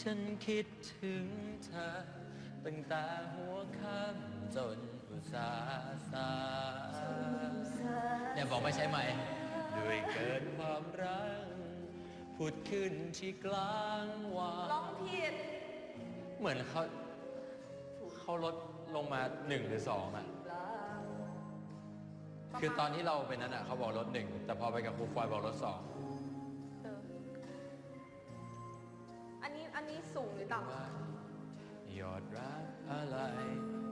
ฉันคิดถึงเธอ ตั้งแต่หัวค่ำจนอุตสาสาเนี่ยบอกไม่ใช่ไหม ด้วยเกิดความรักผุดขึ้นที่กลางวาร้องผิด เหมือนเขาเขาลดลงมาหนึ่งหรือสองอะ คือตอนที่เราเป็นนั้นอะเขาบอกลดหนึ่งแต่พอไปกับครูฟอยบอกลดสอง อันนี้อันนี้สูงหรือต่ำว่ายอดรักอะไร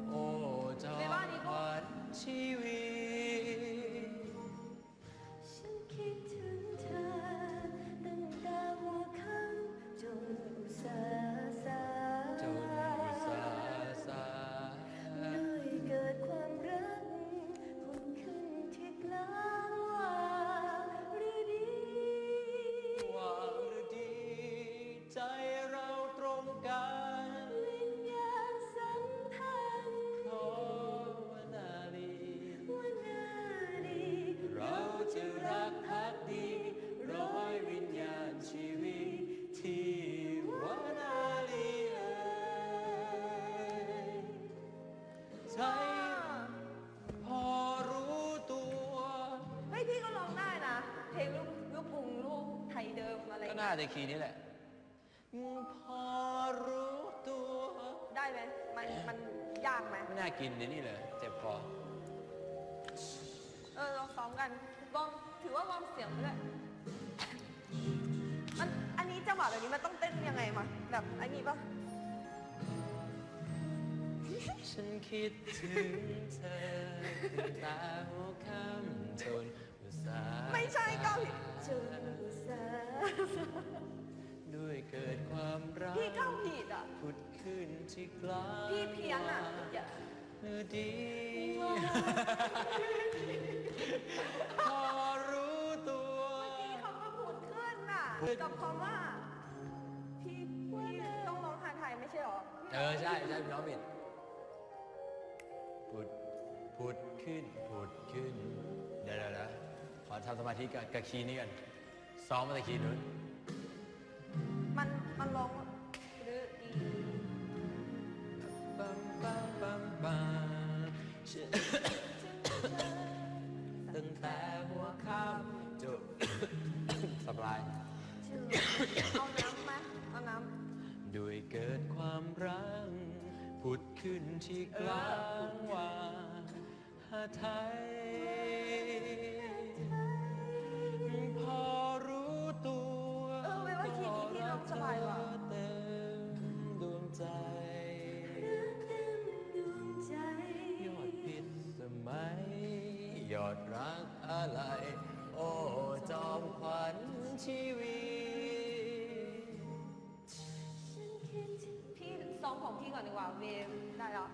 โอ้เจ้าในบ้านนี้ก็ขวัญชีวิต อะไรก็น่าจะคีย์นี้แหละ พอรู้ตัวได้ไหมมันมันยากไหมไม่น่ากินในนี่เลยเจ็บคอเออลองซ้อมกันวอร์มถือว่าวอร์มเสียงด้วยมันอันนี้จังหวะแบบนี้มันต้องเต้นยังไงมาแบบอันนี้ปะฉันคิดถึงเธอตั้งแต่หัวค่ำจนอุตสาห์ ไม่ใช่เกาผิดจนอุตสาด้วยเกิดความรักพี่เก้าผิดอะผุดขึ้นที่กลางพี่เพี้ยนอะอย่าเมื่อดีพอรู้ตัวพี่เขาก็พูดขึ้นน่ะกับคำว่าพี่พี่ต้องร้องทางไทยไม่ใช่หรอเออใช่ใช่พี่น้องบิดผุดผุดขึ้นผุดขึ้นเดี๋ยวเดี๋ยว อทำสมาธิกับกับคีย์นี้กันซ้อมมาแต่คีย์นู้นมันมันร้องหรือดีปัมปัมปัมปัมฉันตั้งแต่หัวค่ำจบสบายเอาน้ำไหมเอาน้ด้วยเกิดความรักผุดขึ้นที่กลางวาหาไทย ของพี่ก่อนดีกว่าเวฟได้แล้ว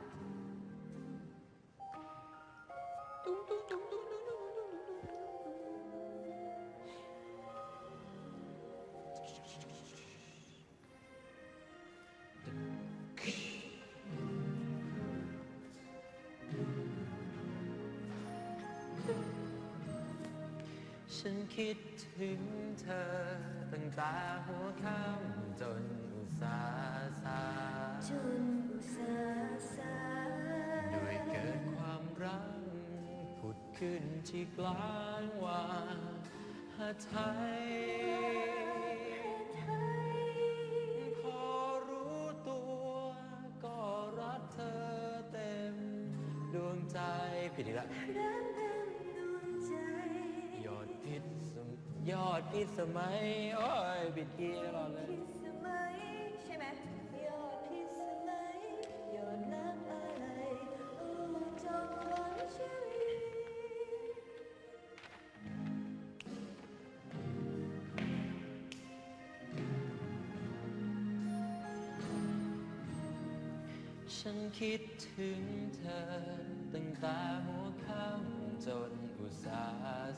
ฉันคิดถึงเธอตั้งแต่หัวค่ำจนอุตสาสาจนอุตสาสา ด้วยเกิดความรักผุดขึ้นที่กลางวาหาไทยไทยพอรู้ตัวก็รักเธอเต็ม ดวงใจผิดอีกแล้วรักเต็มดวงใจยอดพิษสมยอดพิษสมัย โอ้ยผิดคีย์ตลอดเลยพิสมัย ฉันคิดถึงเธอ ตั้งแต่หัวค่ำจนอุตสา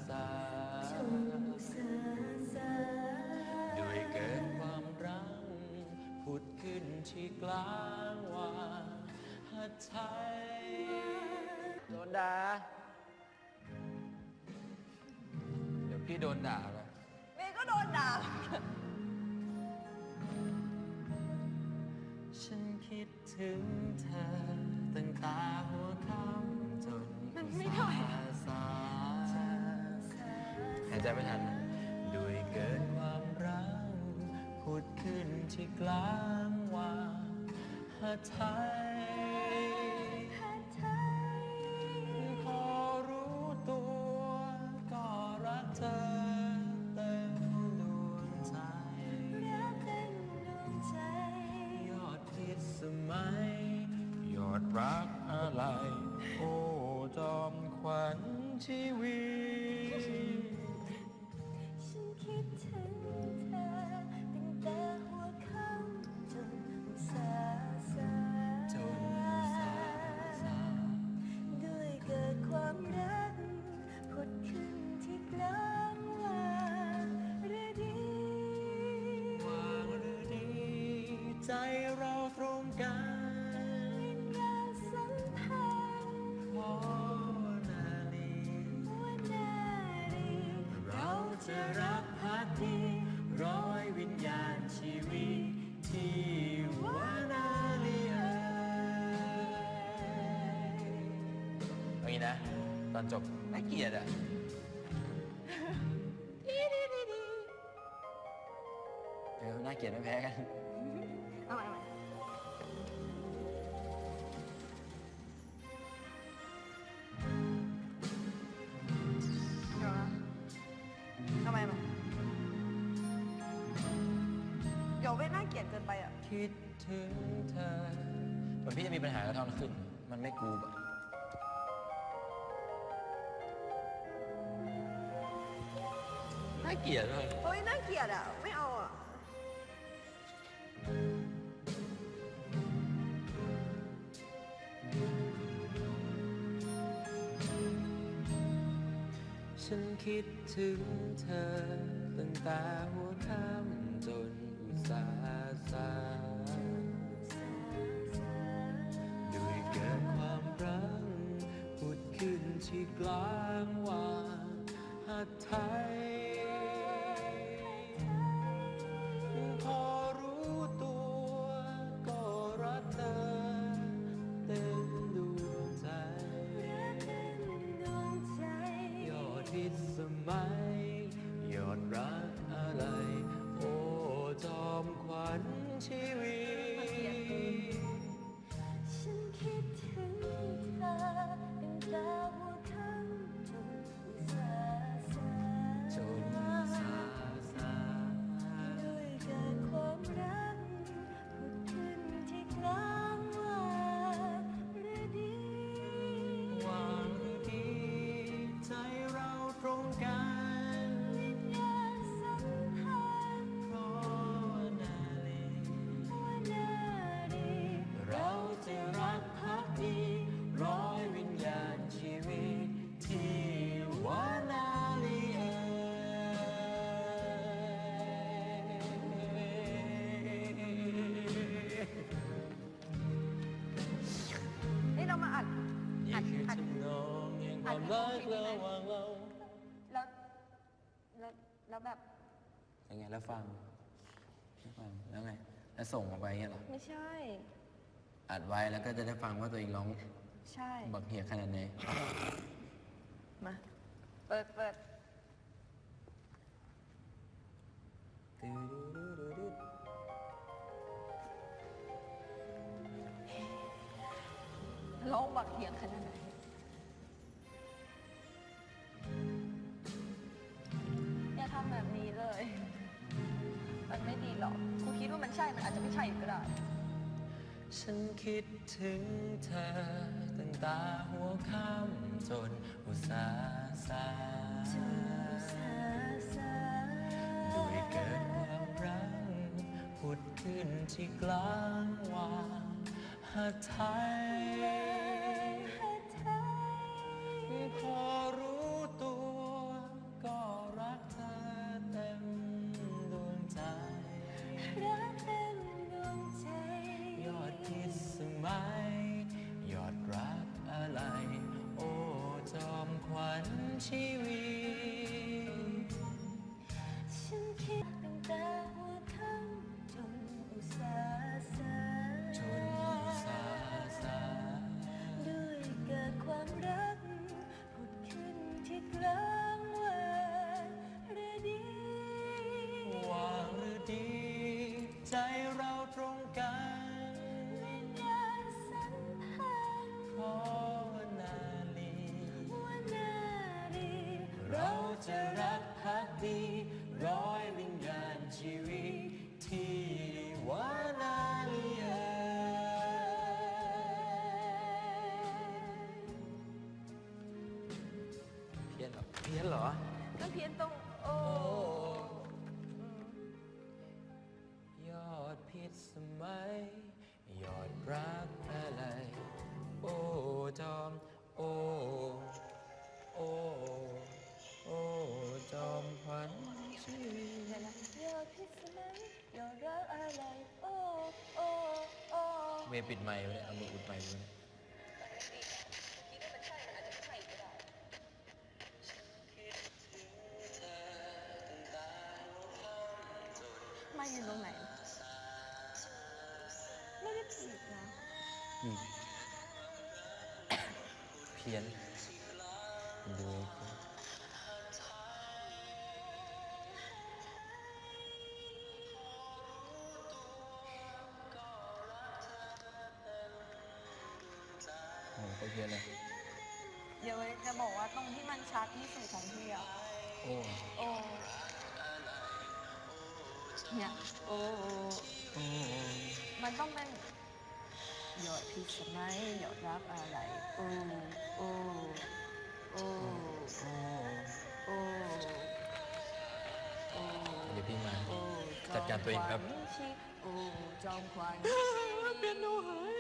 สาจนอุตสาสาด้วยเกิดความรักผุดขึ้นที่กลางวาหาไทยโดนด่าเดี๋ยวพี่โดนด่าไปเวฟก็โดนด่า ถึงเธอตั้งตาหัวคำจนมันไม่ได้อะสายหายใจไม่ทัน ด้วยเกิดความรักพุดขึ้นที่กลางว่าหาไทย รักอะไร โอ้จอมขวัญชีวิต นะ ตอนจบน่าเกลียดอะเออน่าเกลียดไม่แพ้กัน เอาใหม่เอาใหม่เดี๋ยวนะเอาใหม่เอาใหม่เดี๋ยวไม่น่าเกลียดเกินไปอะ คิดถึงเธอเหมือนพี่จะมีปัญหากับท่อนขึ้น มันไม่กรูบอะ น่าเกลียดเลยเฮ้ยน่าเกลียดอะ ไม่เอาอะ ฉันคิดถึงเธอตั้งแต่หัวค่ำจนอุตสาห์สายด้วยเกิดความรัก ผุดขึ้นที่กลางวานหัดไทย ทิ รักระหว่างเราแล้วแล้วแล้วแบบยังไงแล้วฟังแล้วฟังแล้วไงแล้วส่งออกไปเงี้ยเหรอไม่ใช่ อัดไว้แล้วก็จะได้ฟังว่าตัวเองร้องใช่บักเหียขนาดไหนมาเปิดเปิดร้องบักเถียงขนาดไหน มันใช่ มันอาจจะไม่ใช่ก็ได้ ฉันคิดถึงเธอตั้งแตาหัวค่ำจนอุตสาห์สายสาสาด้วยเกิดความรักผุดขึ้นที่กลางวานหาไทย ใจเราตรงกันวิญญาณสัมพันธ์เพราะว่านาลีหัวนารีเราจะรักพักดีร้อยวิญญาณชีวิตที่วานาลีเอ่ยเพี้ยนเหรอเพี้ยนเหรอก็เพี้ยนตรงโอ้ เมย์ปิดไมค์ไว้เนี่ยเอามืออุดไมค์ไว้เนี่ยมาอยู่ตรงไหน ไม่ได้ผิดนะ อืมเพี้ยนดู โอ้โหก็เพี้ยนเลย เดี๋ยวจะบอกว่าตรงที่มันชัดที่สุดของพี่อะ โอ้โอ้ เนี่ย โอ้ โอ้มันต้องเป็นหยอดพิษสมัยหยอดรักอะไร โอ้ โอ้ โอ้ โอ้ โอ้ โอ้เดี๋ยวพี่มาโอ้จัดการตัวเองครับจมขวัญชีโอ้ จอมขวัญเปียโนหาย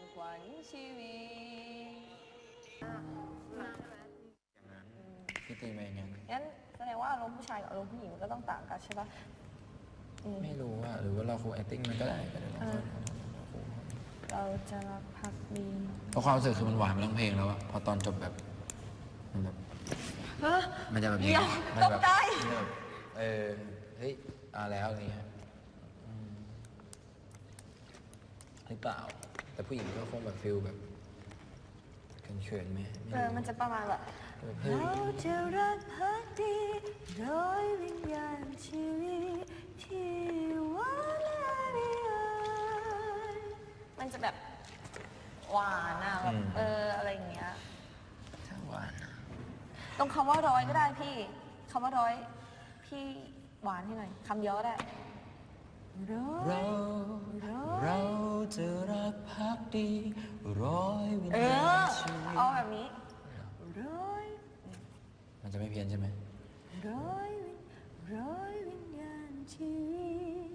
โอ้จอมขวัญชีวิตอย่างนั้นพี่ตีมาอย่างนั้นงั้นแสดงว่าอารมณ์ผู้ชายกับอารมณ์ผู้หญิงมันก็ต้องต่างกันใช่ปะอืมไม่รู้ว่าหรือว่าเราครู acting มันก็ได้ก็ได้เราเออครูเราจะรักพักดีเพราะความรู้สึกคือมันหวานมาทั้งเพลงแล้วอะพอตอนจบแบบมันแบบเฮ้ยมันจะแบบเดี๋ยวมันตแบกบใจ มันจะแบบเออเฮ้ยเอาแล้วอะไรเงี้ยอืมหรือเปล่า แต่ผู้หญิงก็คงแบบฟิลแบบเขินๆไหมไเออมันจะประมาณแบบแบบเฮ้ยเราจะรักพักดีร้อยวิญญาณชีวิตที่วานารีเอ่ยมันจะแบบหวานอะแบบอืมเอออะไรอย่างเงี้ย ถ้าหวานอะตรงคำว่าร้อยก็ได้พี่คำว่าร้อย พี่หวานให้หน่อยคำเดียวก็ได้ร้อย เรา เราจะรักพักดีร้อยวิญเอญาอณชีวิตเอาแบบนี้ร้อยมันจะไม่เพี้ยนใช่ไหมร้อยวิญร้อยวิญญาณชีวิต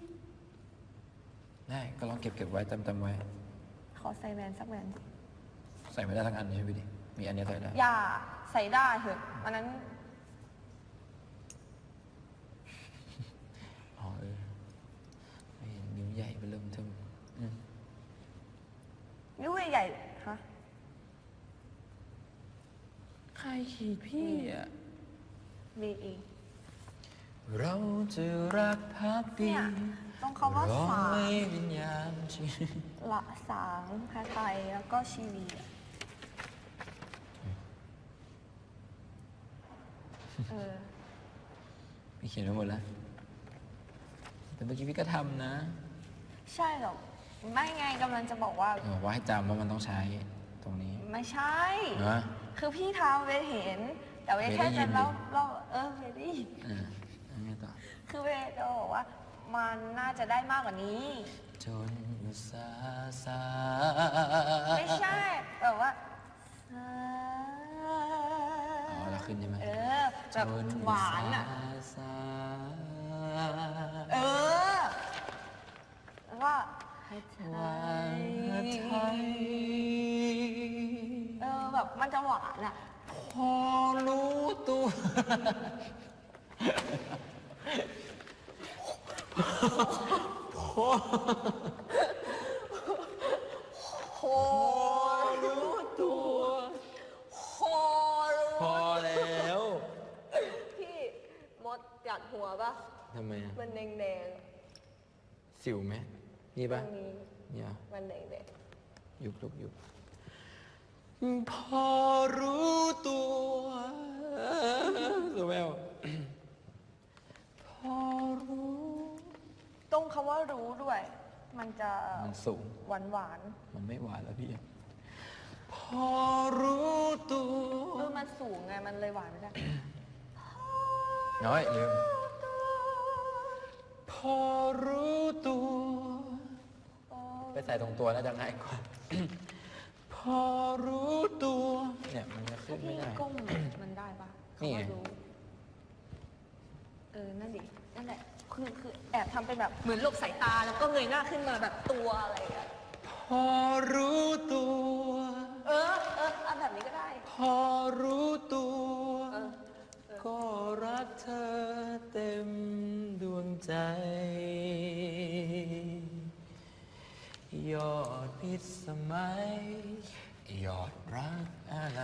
ได้ก็ลองเก็บเก็บไว้จำจำไว้ ขอใส่แมนสักแมนสิใส่ไม่ได้ทั้งอันใช่ไหมดิมีอันเนี้ยใส่ได้ อย่าใส่ได้เถอะอันนั้น อ๋อเออไม่เห็นนิ้ว ใหญ่ไปเริ่มเทิมอืมนิ้วใหญ่ๆฮะใครขีดพี่อะ มีอีกเราจะรักพักดีเนี่ยต้องคำว่าร้อสางยวิญญาณชีวิตละสางไทยแล้วก็ชีวีอะเออพี่เขียนไว้หมดแล้ว แต่เมื่อกี้พี่ก็ทำนะ ใช่หรอกไม่ไงกำลังจะบอกว่า เออว่าให้จำว่ามันต้องใช้ตรงนี้ ไม่ใช่ นะ คือพี่ทำเวทเห็น แต่เวทเวทแค่ได้ยิจะน เล่าดิเล่าเออเวทได้ยินเออแล้วไงต่อคือเวทจะบอกว่า มันน่าจะได้มากกว่านี้ จนอุตสาสาไม่ใช่แบบว่าอ๋อเราขึ้นใช่ไหมเออแบบหวานอะจอุตสาเออแล้ วก็ให้ไทวางยไทยเออแบบมันจะหวานอะพอรู้ตัวโครู้ตัวโครู้พอแล้ว พี่มดกัดหัวปะทำไมอะมันแดงสิวไหม นี่ๆตรปะงนี้เนี่ยมันแดงยุบลุกยุบพอรู้ตัวสุแววพอรู้ๆตรงรงคำว่ารู้ด้วย มันจะมันสูงหวานหวานมันไม่หวานแล้วพี่พอรู้ตัๆวเออมันสูงไงมันเลยหวานไม่ได้น้อยลืมพอรู้ตัว ไปใส่ตรงตัวน่าจะง่ายกว่า พอรู้ตัว เนี่ยมันจะขึ้นไม่พี่ได้ ก้มมันได้ปะนี่คำไงว่ารู้เออ นั่นดิ นั่นแหละ คือคือแอบทำเป็นแบบเหมือนหลบสายตาแล้วก็เงยหน้าขึ้นมาแบบตัวอะไรอย่างเงี้ยพอรู้ตัว เออ เออเอาแบบนี้ก็ได้ พอรู้ตัว เออ ก็รักเธอเต็มดวงใจ ยอดพิษสมัยยอดรักอะไร